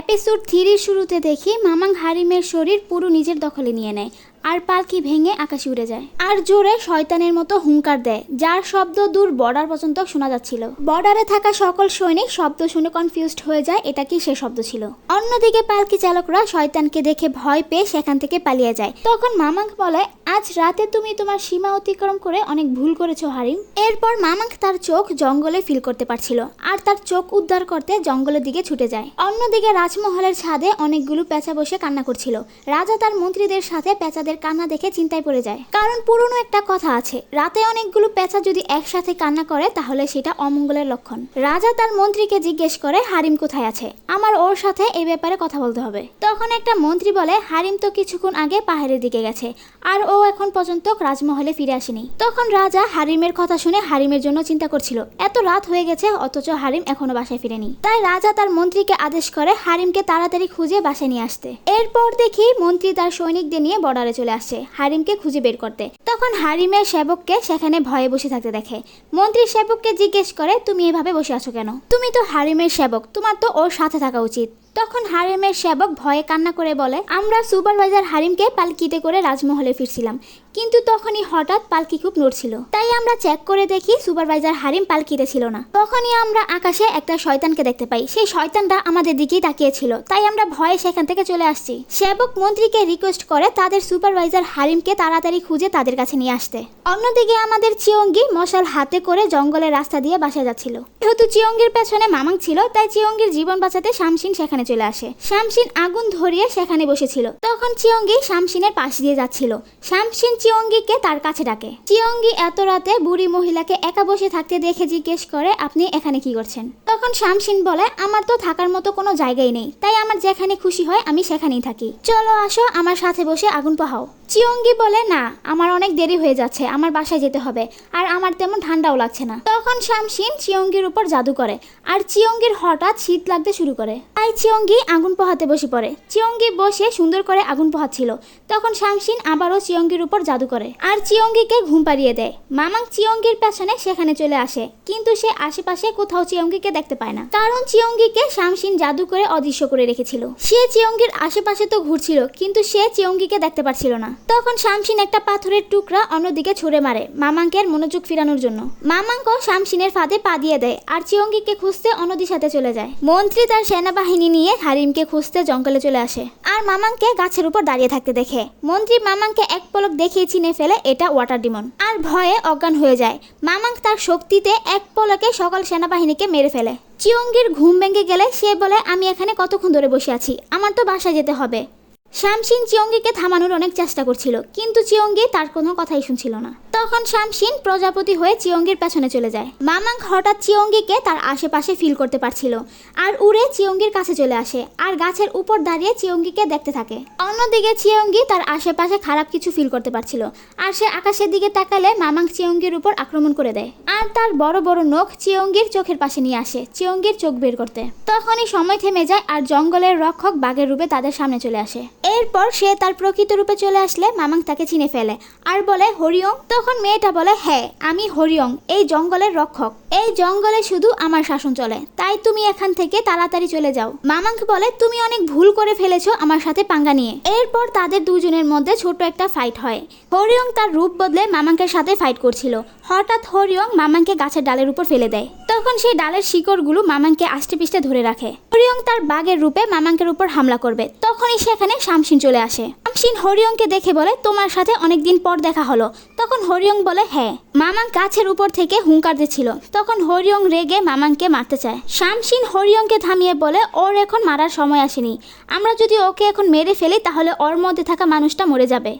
Episode থ্রির শুরুতে দেখি মামাং হারিমের শরীর পুরো নিজের দখলে নিয়ে নেয়। আর পালকি ভেঙে আকাশে উড়ে যায়। আর জোরে শয়তানের মতো হুঙ্কার দেয়, যার শব্দ দূর বর্ডার পর্যন্ত শোনা যাচ্ছিল। বর্ডারে থাকা সকল সৈনিক শব্দ শুনে কনফিউজড হয়ে যায়, এটা কি সে শব্দ ছিল? অন্যদিকে পালকি চালকরা শয়তানকে দেখে ভয় পেয়ে সেখান থেকে পালিয়ে যায়। তখন মামাঙ্ক বলে, আজ রাতে তুমি তোমার সীমা অতিক্রম করে অনেক ভুল করেছ, হারিম। এরপর মামাঙ্ক তার চোখ জঙ্গলে ফিল করতে পারছিল, আর তার চোখ উদ্ধার করতে জঙ্গলের দিকে ছুটে যায়। অন্যদিকে রাজমহলের ছাদে অনেকগুলো পেঁচা বসে কান্না করছিল। রাজা তার মন্ত্রীদের সাথে পেঁচাদের কান্না দেখে চিন্তায় পড়ে যায়। কারণ পুরনো একটা কথা আছে, রাতে অনেকগুলো পেঁচা যদি একসাথে কান্না করে, তাহলে সেটা অমঙ্গলের লক্ষণ। রাজা তার মন্ত্রীকে জিজ্ঞেস করে, হারিম কোথায় আছে? আমার ওর সাথে এই ব্যাপারে কথা বলতে হবে। তখন একটা মন্ত্রী বলে, হারিম তো কিছুক্ষণ আগে পাহাড়ের দিকে গেছে, আর ও এখন পর্যন্ত রাজমহলে ফিরে আসেনি। তখন রাজা হারিমের কথা শুনে হারিমের জন্য চিন্তা করছিল, এত রাত হয়ে গেছে, অথচ হারিম এখনও বাসায় ফিরেনি। তাই রাজা তার মন্ত্রীকে আদেশ করে, হারিমকে তাড়াতাড়ি খুঁজে বাসায় নিয়ে আসতে। এরপর দেখি মন্ত্রী তার সৈনিকদের নিয়ে বর্ডারে চলে আসছে হারিমকে খুঁজে বের করতে। তখন হারিমের সেবককে সেখানে ভয়ে বসে থাকতে দেখে। মন্ত্রী সেবককে জিজ্ঞেস করে, তুমি এভাবে বসে আছো কেন? তুমি তো হারিমের সেবক, তোমার তো ওর সাথে থাকা উচিত। তখন হারিমের সেবক ভয়ে কান্না করে বলে, আমরা সুপারভাইজার হারিমকে পালকিতে করে রাজমহলে ফিরছিলাম। কিন্তু তখনই হঠাৎ পালকি খুব নড়ছিল। তাই আমরা চেক করে দেখি সুপারভাইজার হারিম পালকিতে ছিল না। তখনই আমরা আকাশে একটা শয়তানকে দেখতে পাই। সেই শয়তানটা আমাদের দিকেই তাকিয়েছিল। তাই আমরা ভয়ে সেখান থেকে চলে আসছি। সেবক মন্ত্রীকে রিকোয়েস্ট করে তাদের সুপারভাইজার হারিমকে তাড়াতাড়ি খুঁজে তাদের কাছে নিয়ে আসতে। অন্যদিকে আমাদের চিয়ঙ্গি মশাল হাতে করে জঙ্গলের রাস্তা দিয়ে বাসা যাচ্ছিল। যেহেতু চিয়ঙ্গির পেছনে মামাং ছিল, তাই চিয়ঙ্গির জীবন বাঁচাতে শামসিন সেখানে চলে আসে। শামসিন আগুন ধরিয়ে সেখানে বসেছিল। তখন চিয়ঙ্গি শামসিনের পাশ দিয়ে যাচ্ছিল। শামসিন চিয়ঙ্গিকে তার কাছে ডাকে। চিয়ঙ্গি এত রাতে বুড়ি মহিলাকে একা বসে থাকতে দেখে জিজ্ঞেস করে, আপনি এখানে কি করছেন? তখন শামসিন বলে, আমার তো থাকার মতো কোনো জায়গাই নেই। তাই আমার যেখানে খুশি হয়, আমি সেখানেই থাকি। চলো আসো আমার সাথে বসে আগুন পোহাও। চিয়ঙ্গি বলে, না, আমার অনেক দেরি হয়ে যাচ্ছে, আমার বাসায় যেতে হবে। আর আমার তেমন ঠান্ডাও লাগছে না। তখন শামসিন চিয়ঙ্গির উপর জাদু করে, আর চিয়ঙ্গির হঠাৎ শীত লাগতে শুরু করে। তাই চিয়ঙ্গি আগুন পোহাতে বসে পড়ে। চিয়ঙ্গি বসে সুন্দর করে আগুন পোহাচ্ছিল। তখন শামসিন আবারও চিয়ঙ্গির উপর জাদু করে, আর চিয়ঙ্গিকে ঘুম পাড়িয়ে দেয়। মামাং চিয়ঙ্গির পেছনে সেখানে চলে আসে, কিন্তু সে আশেপাশে কোথাও চিয়ঙ্গিকে দেখতে পায় না। কারণ চিয়ঙ্গিকে শামসিন জাদু করে অদৃশ্য করে রেখেছিল। সে চিয়ঙ্গির আশেপাশে তো ঘুরছিল, কিন্তু সে চিয়ঙ্গিকে দেখতে পাচ্ছিল না। তখন শামসিন একটা পাথরের টুকরা অন্যদিকে ছুঁড়ে মারে মামাঙ্কের মনোযোগ ফিরানোর জন্য। মামাঙ্ক শামসিনের ফাঁদে পা দিয়ে দেয় আর চিয়ঙ্গিকে খুঁজতে অনদির সাথে চলে যায়। মন্ত্রী তার সেনাবাহিনী নিয়ে হারিমকে খুঁজতে জঙ্গলে চলে আসে আর মামাঙ্কে গাছের উপর দাঁড়িয়ে থাকতে দেখে। মন্ত্রী মামাঙ্কে এক পলক দেখিয়ে চিনে ফেলে, এটা ওয়াটার ডিমন। আর ভয়ে অজ্ঞান হয়ে যায়। মামাঙ্ক তার শক্তিতে এক পলকে সকল সেনাবাহিনীকে মেরে ফেলে। চিয়ঙ্গির ঘুম ভেঙে গেলে সে বলে, আমি এখানে কতক্ষণ ধরে বসে আছি? আমার তো বাসায় যেতে হবে। শামসিন চিয়ঙ্গিকে থামানোর অনেক চেষ্টা করছিল, কিন্তু চিয়ঙ্গি তার কোনো কথাই শুনছিল না। তখন শামসিন প্রজাপতি হয়ে চিয়ঙ্গির পেছনে চলে যায়। মামাং হঠাৎ চিয়ঙ্গিকে তার আশেপাশে ফিল করতে পারছিল, আর উড়ে চিয়ঙ্গির কাছে চলে আসে, আর গাছের উপর দাঁড়িয়ে চিয়ঙ্গিকে দেখতে থাকে। অন্যদিকে চিয়ঙ্গি তার আশেপাশে খারাপ কিছু ফিল করতে পারছিল, আর সে আকাশের দিকে তাকালে মামাং চিয়ঙ্গির উপর আক্রমণ করে দেয়, আর তার বড় বড় নখ চিয়ঙ্গির চোখের পাশে নিয়ে আসে, চিয়ঙ্গির চোখ বের করতে। তখনই সময় থেমে যায়, আর জঙ্গলের রক্ষক বাঘের রূপে তাদের সামনে চলে আসে। এরপর সে তার প্রকৃত রূপে চলে আসলে মামাং তাকে চিনে ফেলে। আর বলে হরিয়ং তখন মেয়েটা বলে হ্যাঁ আমি হরিয়ং এই জঙ্গলের রক্ষক। এই জঙ্গলে শুধু আমার শাসন চলে, তাই তুমি এখান থেকে তাড়াতাড়ি চলে যাও। মামাঙ্ক বলে, তুমি অনেক ভুল করে ফেলেছো আমার সাথে পাঙ্গা নিয়ে। এরপর তাদের দুজনের মধ্যে ছোট একটা ফাইট হয়। হরিওং তার রূপ বদলে মামাঙ্কের সাথে ফাইট করছিল। হঠাৎ হরিওং মামাঙ্কে গাছের ডালের উপর ফেলে দেয়। তখন সেই ডালের শিকড়গুলো মামাঙ্কে আষ্টে পিষ্টে ধরে রাখে। হরিওং তার বাঘের রূপে মামাঙ্কের উপর হামলা করবে। তখনই সেখানে শামসিন চলে আসে। শামসিন হরিয়ংকে দেখে বলে, তোমার সাথে অনেকদিন পর দেখা হলো। তখন হরিয়ং বলে হ্যাঁ। মামাং গাছের উপর থেকে হুঙ্কার দিচ্ছিল। তখন হরিয়ং রেগে মামাংকে মারতে চায়। শামসিন হরিয়ংকে থামিয়ে বলে, ওর এখন মারার সময় আসেনি। আমরা যদি ওকে এখন মেরে ফেলি, তাহলে ওর মধ্যে থাকা মানুষটা মরে যাবে।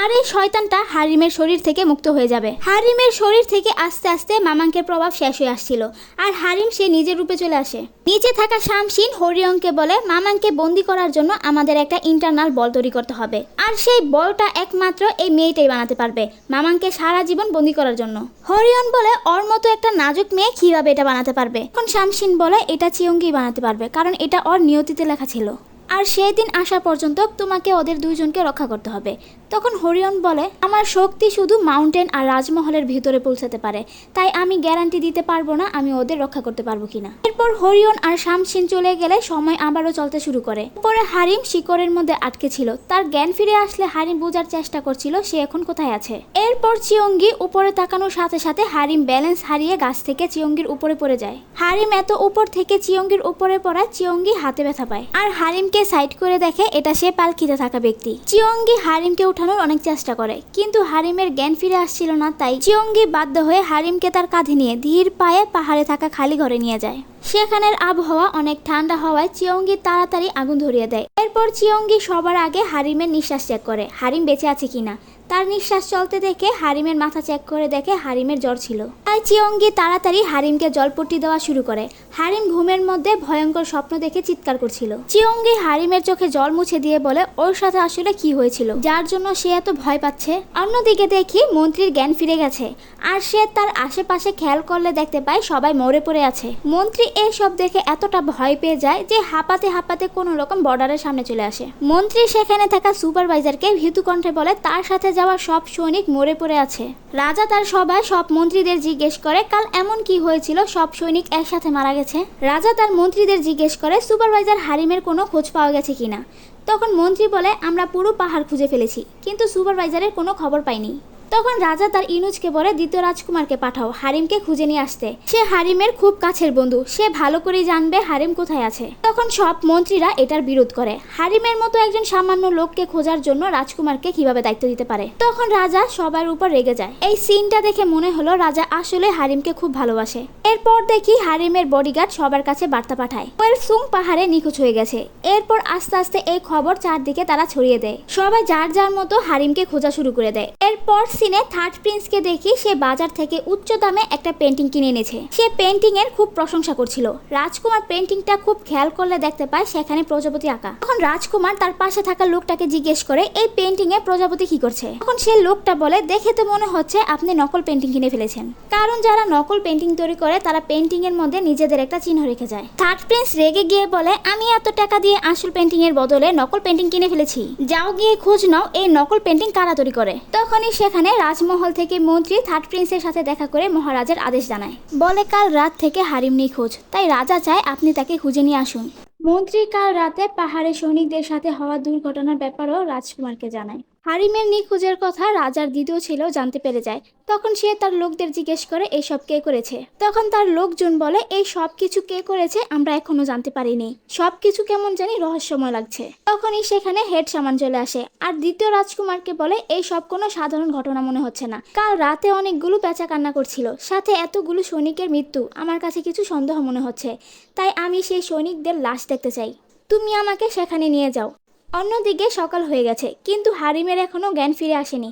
আর এই শয়তানটা হারিমের শরীর থেকে মুক্ত হয়ে যাবে। হারিমের শরীর থেকে আস্তে আস্তে মামাঙ্কের প্রভাব শেষ হয়ে আসছিল আর হারিম সে নিজের রূপে চলে আসে। নিচে থাকা শামসিন হরিয়ংকে বলে, মামাঙ্কে বন্দি করার জন্য আমাদের একটা ইন্টারনাল বল তৈরি করতে হবে। আর সেই বলটা একমাত্র এই মেয়েটাই বানাতে পারবে, মামাঙ্কে সারা জীবন বন্দি করার জন্য। হরিয়ন বলে, ওর মতো একটা নাজুক মেয়ে কীভাবে এটা বানাতে পারবে? এখন শামসিন বলে, এটা চিয়ঙ্গি বানাতে পারবে, কারণ এটা ওর নিয়তিতে লেখা ছিল। আর সেই দিন আসা পর্যন্ত তোমাকে ওদের দুইজনকে রক্ষা করতে হবে। তখন হরিয়ন বলে, আমার শক্তি শুধু মাউন্টেন আর রাজমহলের ভিতরে পৌঁছাতে পারে। তাই আমি গ্যারান্টি দিতে পারব না আমি ওদের রক্ষা করতে পারব কিনা। এরপর হরিয়ন আর শামসিন চলে গেলে সময় আবারও চলতে শুরু করে। পরে হারিম শিকড়ের মধ্যে আটকে ছিল। তার জ্ঞান ফিরে আসলে হারিম বোঝার চেষ্টা করছিল সে এখন কোথায় আছে। এরপর চিয়ঙ্গি উপরে তাকানোর সাথে সাথে হারিম ব্যালেন্স হারিয়ে গাছ থেকে চিয়ঙ্গির উপরে পড়ে যায়। হারিম এত উপর থেকে চিয়ঙ্গির উপরে পড়ায় চিয়ঙ্গি হাতে ব্যথা পায়। আর হারিমকে সাইড করে দেখে এটা সে পালকিতে থাকা ব্যক্তি। চিয়ঙ্গি হারিমকে উঠানোর অনেক চেষ্টা করে, কিন্তু হারিমের জ্ঞান ফিরে আসছিল না, তাই চিয়ঙ্গি বাধ্য হয়ে হারিমকে তার কাঁধে নিয়ে ধীর পায়ে পাহাড়ে থাকা খালি ঘরে নিয়ে যায়। সেখানের আবহাওয়া অনেক ঠান্ডা হওয়ায় চিয়ঙ্গি তাড়াতাড়ি আগুন ধরিয়ে দেয়। এরপর চিয়ঙ্গি সবার আগে হারিমের নিঃশ্বাস চেক করে, হারিম বেঁচে আছে কিনা? তার নিঃশ্বাস চলতে দেখে হারিমের মাথা চেক করে দেখে হারিমের জ্বর ছিল। তাই চিয়ঙ্গি তাড়াতাড়ি হারিমকে জলপট্টি দেওয়া শুরু করে। হারিম ঘুমের মধ্যে ভয়ঙ্কর স্বপ্ন দেখে চিৎকার করছিল। চিয়ঙ্গি হারিমের চোখে জল মুছে দিয়ে বলে, ওর সাথে আসলে কি হয়েছিল? যার জন্য সে এত ভয় পাচ্ছে? অন্যদিকে দেখি মন্ত্রীর জ্ঞান ফিরে গেছে, আর সে তার আশেপাশে খেয়াল করলে দেখতে পায় সবাই মরে পড়ে আছে। মন্ত্রী এই সব দেখে এতটা ভয় পেয়ে যায় যে হাঁপাতে হাঁপাতে কোনো রকম বর্ডারের সামনে চলে আসে। মন্ত্রী সেখানে থাকা সুপারভাইজারকে ভীতু কণ্ঠে বলে, তার সাথে যাওয়া সব সৈনিক মরে পড়ে আছে। রাজা তার সবাই সব মন্ত্রীদের জিজ্ঞেস করে, কাল এমন কি হয়েছিল? সব সৈনিক একসাথে মারা গেছে? রাজা তার মন্ত্রীদের জিজ্ঞেস করে, সুপারভাইজার হারিমের কোনো খোঁজ পাওয়া গেছে কিনা তখন মন্ত্রী বলে, আমরা পুরো পাহাড় খুঁজে ফেলেছি, কিন্তু সুপারভাইজারের কোনো খবর পাইনি। তখন রাজা তার ইনুজকে বলে, দ্বিতীয় রাজকুমারকে পাঠাও, হারিমকে খুঁজে নিয়ে আসতে। সে হারিমের খুব কাছের বন্ধু, সে ভালো করেই জানবে হারিম কোথায় আছে। তখন সব মন্ত্রীরা এটার বিরোধ করে। হারিমের মতো একজন সামান্য লোককে খোঁজার জন্য রাজকুমারকে কীভাবে দায়িত্ব দিতে পারে? তখন রাজা সবার উপর রেগে যায়। এই সিনটা দেখে মনে হলো রাজা আসলে হারিমকে খুব ভালোবাসে। এরপর দেখি হারিমের বডিগার্ড সবার কাছে বার্তা পাঠায়। ওয়েল সুং পাহাড়ে নিখোঁজ হয়ে গেছে। এরপর আস্তে আস্তে এই খবর চারদিকে তারা ছড়িয়ে দেয়। সবাই যার যার মতো হারিমকে খোঁজা শুরু করে দেয়। এরপর সিনে থার্ড প্রিন্সকে দেখি সে বাজার থেকে উচ্চ দামে একটা পেন্টিং কিনে এনেছে। সে পেন্টিং এর খুব প্রশংসা করছিল। রাজকুমার পেন্টিংটা খুব খেয়াল করলে দেখতে পায় সেখানে প্রজাপতি আঁকা। তখন রাজকুমার তার পাশে থাকা লোকটাকে জিজ্ঞেস করে, এই পেন্টিং এ প্রজাপতি কি করছে? তখন সে লোকটা বলে, দেখে তো মনে হচ্ছে আপনি নকল পেন্টিং কিনে ফেলেছেন। কারণ যারা নকল পেন্টিং তৈরি করে, তারা পেন্টিং এর মধ্যে নিজেদের একটা চিহ্ন রেখে যায়। থার্ড প্রিন্স রেগে গিয়ে বলে, আমি এত টাকা দিয়ে আসল পেন্টিং এর বদলে নকল পেন্টিং কিনে ফেলেছি। যাও গিয়ে খোঁজ নাও, এই নকল পেন্টিং কারা তৈরি করে? তখনই সেখানে রাজমহল থেকে মন্ত্রী থার্ড প্রিন্সের সাথে দেখা করে মহারাজের আদেশ জানায়। বলে কাল রাত থেকে হারিম নিখোঁজ, তাই রাজা চায় আপনি তাকে খুঁজে নিয়ে আসুন। মন্ত্রী কাল রাতে পাহাড়ে সৈনিকদের সাথে হওয়া দুর্ঘটনার ব্যাপারেও রাজকুমারকে জানায়। হারিমের নিখোঁজের কথা রাজার দ্বিতীয় ছেলেও জানতে পেরে যায়। তখন সে তার লোকদের জিজ্ঞেস করে এইসব কে করেছে? তখন তার লোকজন বলে, এই সব কিছু কে করেছে আমরা এখনও জানতে পারিনি। সব কিছু কেমন জানি রহস্যময় লাগছে। তখনই সেখানে হেড সামান চলে আসে আর দ্বিতীয় রাজকুমারকে বলে, এই সব কোনো সাধারণ ঘটনা মনে হচ্ছে না। কাল রাতে অনেকগুলো পেঁচা কান্না করছিল। সাথে এতগুলো সৈনিকের মৃত্যু। আমার কাছে কিছু সন্দেহ মনে হচ্ছে। তাই আমি সেই সৈনিকদের লাশ দেখতে চাই। তুমি আমাকে সেখানে নিয়ে যাও। অন্যদিকে সকাল হয়ে গেছে কিন্তু হারিমের এখনও জ্ঞান ফিরে আসেনি।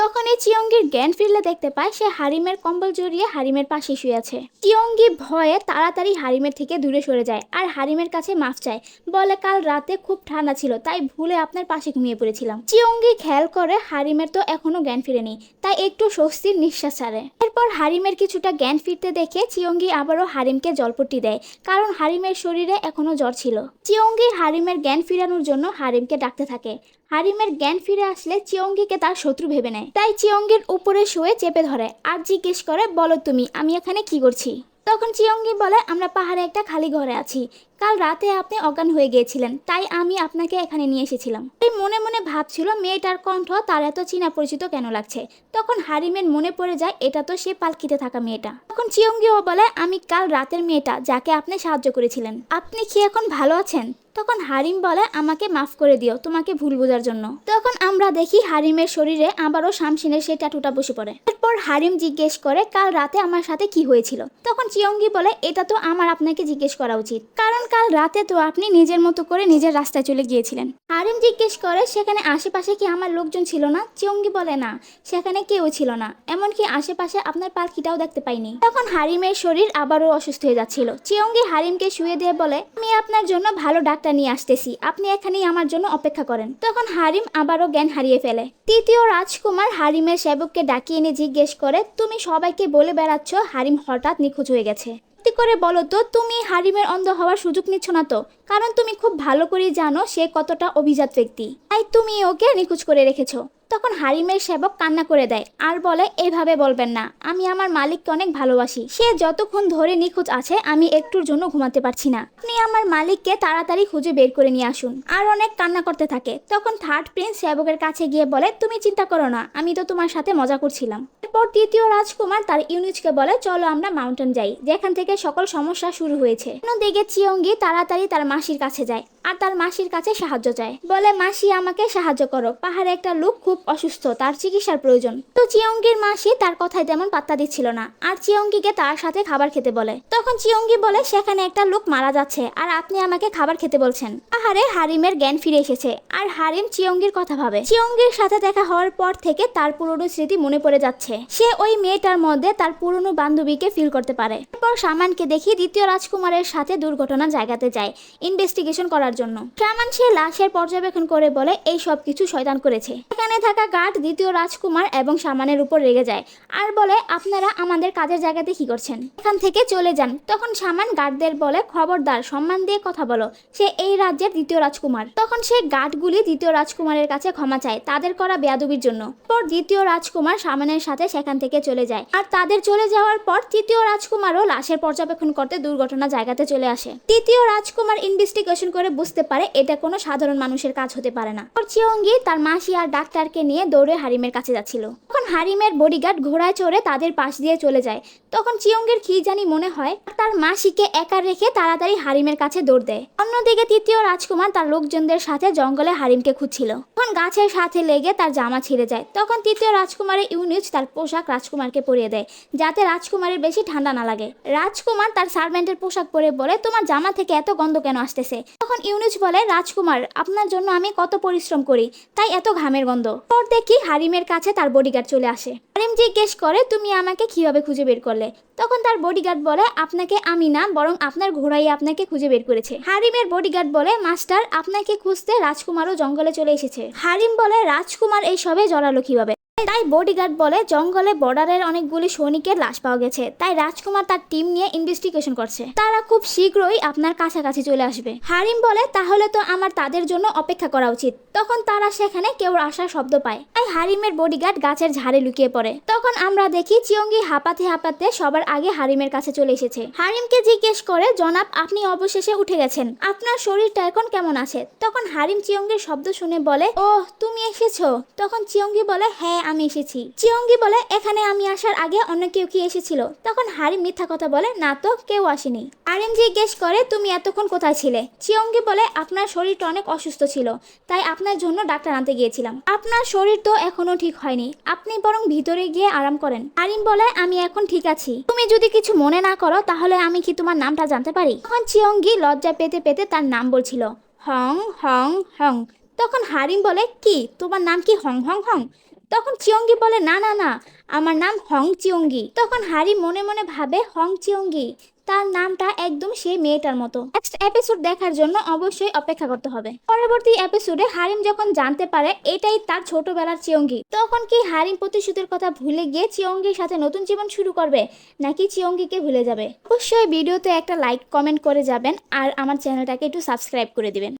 তখন এই চিয়ঙ্গির জ্ঞান ফিরলে দেখতে পায় সে হারিমের কম্বল জড়িয়ে হারিমের পাশে শুয়ে আছে। চিয়ঙ্গি ভয়ে তাড়াতাড়ি হারিমের থেকে দূরে সরে যায় আর হারিমের কাছে মাফ চায়। বলে, কাল রাতে খুব ঠান্ডা ছিল, তাই ভুলে আপনার পাশে ঘুমিয়ে পড়েছিলাম। চিয়ঙ্গি খেয়াল করে হারিমের তো এখনও জ্ঞান ফিরেনি, তাই একটু স্বস্তির নিঃশ্বাস ছাড়ে। এরপর হারিমের কিছুটা জ্ঞান ফিরতে দেখে চিয়ঙ্গি আবারও হারিমকে জলপট্টি দেয়, কারণ হারিমের শরীরে এখনও জ্বর ছিল। চিয়ঙ্গি হারিমের জ্ঞান ফিরানোর জন্য হারিমকে ডাকতে থাকে। হারিমের জ্ঞান ফিরে আসলে চিয়ঙ্গিকে তার শত্রু ভেবে নেয়। তাই চিয়ঙ্গির উপরে শুয়ে চেপে ধরে, আর জিজ্ঞেস করে, বলো তুমি, আমি এখানে কি করছি? তখন চিয়ঙ্গি বলে, আমরা পাহাড়ে একটা খালি ঘরে আছি। কাল রাতে আপনি অজ্ঞান হয়ে গিয়েছিলেন, তাই আমি আপনাকে এখানে নিয়ে এসেছিলাম। এই মনে মনে ভাবছিল, মেয়েটার কণ্ঠ তার এত চীনা পরিচিত কেন লাগছে? তখন হারিমের মনে পড়ে যায়, এটা তো সে পালকিতে থাকা মেয়েটা। তখন চিয়ঙ্গিও বলে, আমি কাল রাতের মেয়েটা, যাকে আপনি সাহায্য করেছিলেন। আপনি কি এখন ভালো আছেন? তখন হারিম বলে, আমাকে মাফ করে দিও, তোমাকে ভুল বোঝার জন্য। তখন আমরা দেখি হারিমের শরীরে আবারও শামসিনের সেই ট্যাটুটা বসে পড়ে। এরপর হারিম জিজ্ঞেস করে, কাল রাতে আমার সাথে কি হয়েছিল? তখন চিয়ঙ্গি বলে, এটা তো আমার আপনাকে জিজ্ঞেস করা উচিত। কারণ কাল রাতে তো আপনি নিজের মতো করে নিজের রাস্তায় চলে গিয়েছিলেন। হারিম জিজ্ঞেস করে, সেখানে আশেপাশে কি আমার লোকজন ছিল না? চিয়ঙ্গি বলে, না, সেখানে কেউ ছিল না। এমনকি আশেপাশে আপনার পালকিটাও দেখতে পাইনি। তখন হারিমের শরীর আবারও অসুস্থ হয়ে যাচ্ছিল। চিয়ঙ্গি হারিমকে শুয়ে দিয়ে বলে, আমি আপনার জন্য ভালো ডাক্তার নিয়ে আসতেছি। আপনি এখানেই আমার জন্য অপেক্ষা করেন। তখন হারিম আবারও জ্ঞান হারিয়ে ফেলে। তৃতীয় রাজকুমার হারিমের সেবককে ডাকিয়ে এনে জিজ্ঞেস করে, তুমি সবাইকে বলে বেড়াচ্ছ হারিম হঠাৎ নিখোঁজ হয়ে গেছে? সত্যি করে বলো তো, তুমি হারিমের অন্ধ হওয়ার সুযোগ নিচ্ছ না তো? কারণ তুমি খুব ভালো করে জানো সে কতটা অভিজাত ব্যক্তি। তাই তুমি ওকে নিখোঁজ করে রেখেছো। তখন হারিমের সেবক কান্না করে দেয়। আর বলে, এভাবে বলবেন না। আমি আমার মালিককে অনেক ভালোবাসি। সে যতক্ষণ ধরে নিখোঁজ আছে, আমি একটুর জন্য ঘুমাতে পারছি না। আপনি আমার মালিককে তাড়াতাড়ি খুঁজে বের করে নিয়ে আসুন। আর অনেক কান্না করতে থাকে। তখন থার্ড প্রিন্স সেবকের কাছে গিয়ে বলে, তুমি চিন্তা করো না। আমি তো তোমার সাথে মজা করছিলাম। এরপর তৃতীয় রাজকুমার তার ইউনিটকে বলে, চলো আমরা মাউন্টেন যাই, যেখান থেকে সকল সমস্যা শুরু হয়েছে। অন্যদিকে চিয়ঙ্গি তাড়াতাড়ি তার মাসির কাছে যায়। আর তার মাসির কাছে সাহায্য চায়। বলে, মাসি, আমাকে সাহায্য করো। পাহাড়ে একটা লোক খুব অসুস্থ, তার চিকিৎসার প্রয়োজন। তো চিয়ঙ্গির মাসি তার কথায় তেমন পাত্তা দিচ্ছিল না। আর চিয়ঙ্গিকে তার সাথে খাবার খেতে বলে। তখন চিয়ঙ্গি বলে, সেখানে একটা লোক মারা যাচ্ছে, আর আপনি আমাকে খাবার খেতে বলছেন। পাহাড়ে হারিমের জ্ঞান ফিরে এসেছে, আর হারিম চিয়ঙ্গির কথা ভাবে। চিয়ঙ্গির সাথে দেখা হওয়ার পর থেকে তার পুরনো স্মৃতি মনে পড়ে যাচ্ছে। সে ওই মেয়েটার মধ্যে তার পুরনো বান্ধবীকে ফিল করতে পারে। এরপর সামানকে দেখি দ্বিতীয় রাজকুমারের সাথে দুর্ঘটনা জায়গাতে যায় ইনভেস্টিগেশন করার জন্য। সামান সে লাশের পর্যবেক্ষণ করে বলে, এই সব কিছু শয়তান করেছে। এখানে থাকা গার্ড দ্বিতীয় রাজকুমার এবং সামানের উপর রেগে যায়। আর বলে, আপনারা আমাদের কাজের জায়গাতে কি করছেন? এখান থেকে চলে যান। তখন সামান গার্ডদের বলে, খবরদার, সম্মান দিয়ে কথা বলো। সে এই রাজ্যের দ্বিতীয় রাজকুমার। তখন সে গার্ডগুলি দ্বিতীয় রাজকুমারের কাছে ক্ষমা চায়, তাদের করা বেয়াদবির জন্য। পর দ্বিতীয় রাজকুমার সামানের সাথে সেখান থেকে চলে যায়। আর তাদের চলে যাওয়ার পর তৃতীয় রাজকুমারও লাশের পর্যবেক্ষণ করতে দুর্ঘটনা জায়গাতে চলে আসে। তৃতীয় রাজকুমার ইনভেস্টিগেশন করে বুঝতে পারে, এটা কোনো সাধারণ মানুষের কাজ হতে পারে না। চিয়ঙ্গি তার মাসি আর ডাক্তারকে নিয়ে দৌড়ে হারিমের কাছে যাচ্ছিল। তখন হারিমের বডিগার্ড ঘোড়ায় চড়ে তাদের পাশ দিয়ে চলে যায়। তখন চিয়ঙ্গের কি জানি মনে হয়, তার মাসিকে একা রেখে তাড়াতাড়ি হারিমের কাছে দৌড় দেয়। অন্যদিকে তৃতীয় রাজকুমার তার লোকজনদের সাথে জঙ্গলে হারিমকে খুঁজছিল। তখন গাছের সাথে লেগে তার জামা ছিঁড়ে যায়। তখন তৃতীয় রাজকুমারের ইউনিট তার পোশাক রাজকুমারকে পরিয়ে দেয়, যাতে রাজকুমারের বেশি ঠান্ডা না লাগে। রাজকুমার তার সার্ভেন্টের পোশাক পরে বলে, তোমার জামা থেকে এত গন্ধ কেন আসতেছে? তখন ইউনিট বলে, রাজকুমার, আপনার জন্য আমি কত পরিশ্রম করি, তাই এত ঘামের গন্ধ। পর দেখি হারিমের কাছে তার বডিগার্ড চলে আসে। হারিম জিজ্ঞেস করে, তুমি আমাকে কীভাবে খুঁজে বের করলে? তখন তার বডিগার্ড বলে, আপনাকে আমি না, বরং আপনার ঘোড়াই আপনাকে খুঁজে বের করেছে। হারিমের বডিগার্ড বলে, মাস্টার, আপনাকে খুঁজতে রাজকুমারও জঙ্গলে চলে এসেছে। হারিম বলে, রাজকুমার এই সবে জড়ালো কীভাবে? তাই বডিগার্ড বলে জঙ্গলে বর্ডারের অনেকগুলি সৈনিকের লাশ পাওয়া গেছে। তাই রাজকুমার তার টিম নিয়ে ইনভেস্টিগেশন করছে। তারা খুব শীঘ্রই আপনার কাছাকাছি চলে আসবে। হারিম বলে, তাহলে তো আমার তাদের জন্য অপেক্ষা করা উচিত। তখন তারা সেখানে কেউ আসার শব্দ পায়। তাই হারিমের বডিগার্ড গাছের ঝাড়ে লুকিয়ে পড়ে। তখন আমরা দেখি চিয়ঙ্গি হাঁপাতে হাঁপাতে সবার আগে হারিমের কাছে চলে এসেছে। হারিমকে জিজ্ঞেস করে, জনাব, আপনি অবশেষে উঠে গেছেন। আপনার শরীরটা এখন কেমন আছে? তখন হারিম চিয়ঙ্গির শব্দ শুনে বলে ও তুমি এসেছ। তখন চিয়ঙ্গি বলে হ্যাঁ আমি এসেছি। চিয়ঙ্গি বলে এখানে আমি আসার আগে অন্য কেউ কি এসেছিল? তখন হারিম মিথ্যা কথা বলে, না তো, কেউ আসেনি। হারিম জিজ্ঞেস করে, তুমি এতক্ষণ কোথায় ছিলে? চিয়ঙ্গি বলে, আপনার শরীরটা অনেক অসুস্থ ছিল, তাই আপনার জন্য ডাক্তার আনতে গিয়েছিলাম। আপনার শরীর তো এখনও ঠিক হয়নি, আপনি বরং ভিতরে গিয়ে আরাম করেন। হারিম বলে, আমি এখন ঠিক আছি। তুমি যদি কিছু মনে না করো, তাহলে আমি কি তোমার নামটা জানতে পারি? তখন চিয়ঙ্গি লজ্জা পেতে পেতে তার নাম বলছিল, হং হং হং। তখন হারিম বলে, কি, তোমার নাম কি হং হং হং? তখন চিয়ঙ্গি বলে, না না না, আমার নাম হং চিয়ঙ্গি। তখন হারি মনে মনে ভাবে, হং চিয়ঙ্গি, তার নামটা একদম সেই মেয়েটার মতো। নেক্সট এপিসোড দেখার জন্য অবশ্যই অপেক্ষা করতে হবে। পরবর্তী এপিসোডে হারিম যখন জানতে পারে, এটাই তার ছোটবেলার চিয়ঙ্গি, তখন কি হারিম প্রতিশোধের কথা ভুলে গিয়ে চিয়ঙ্গির সাথে নতুন জীবন শুরু করবে, নাকি চিয়ঙ্গিকে ভুলে যাবে? অবশ্যই ভিডিওতে একটা লাইক কমেন্ট করে যাবেন, আর আমার চ্যানেলটাকে একটু সাবস্ক্রাইব করে দিবেন।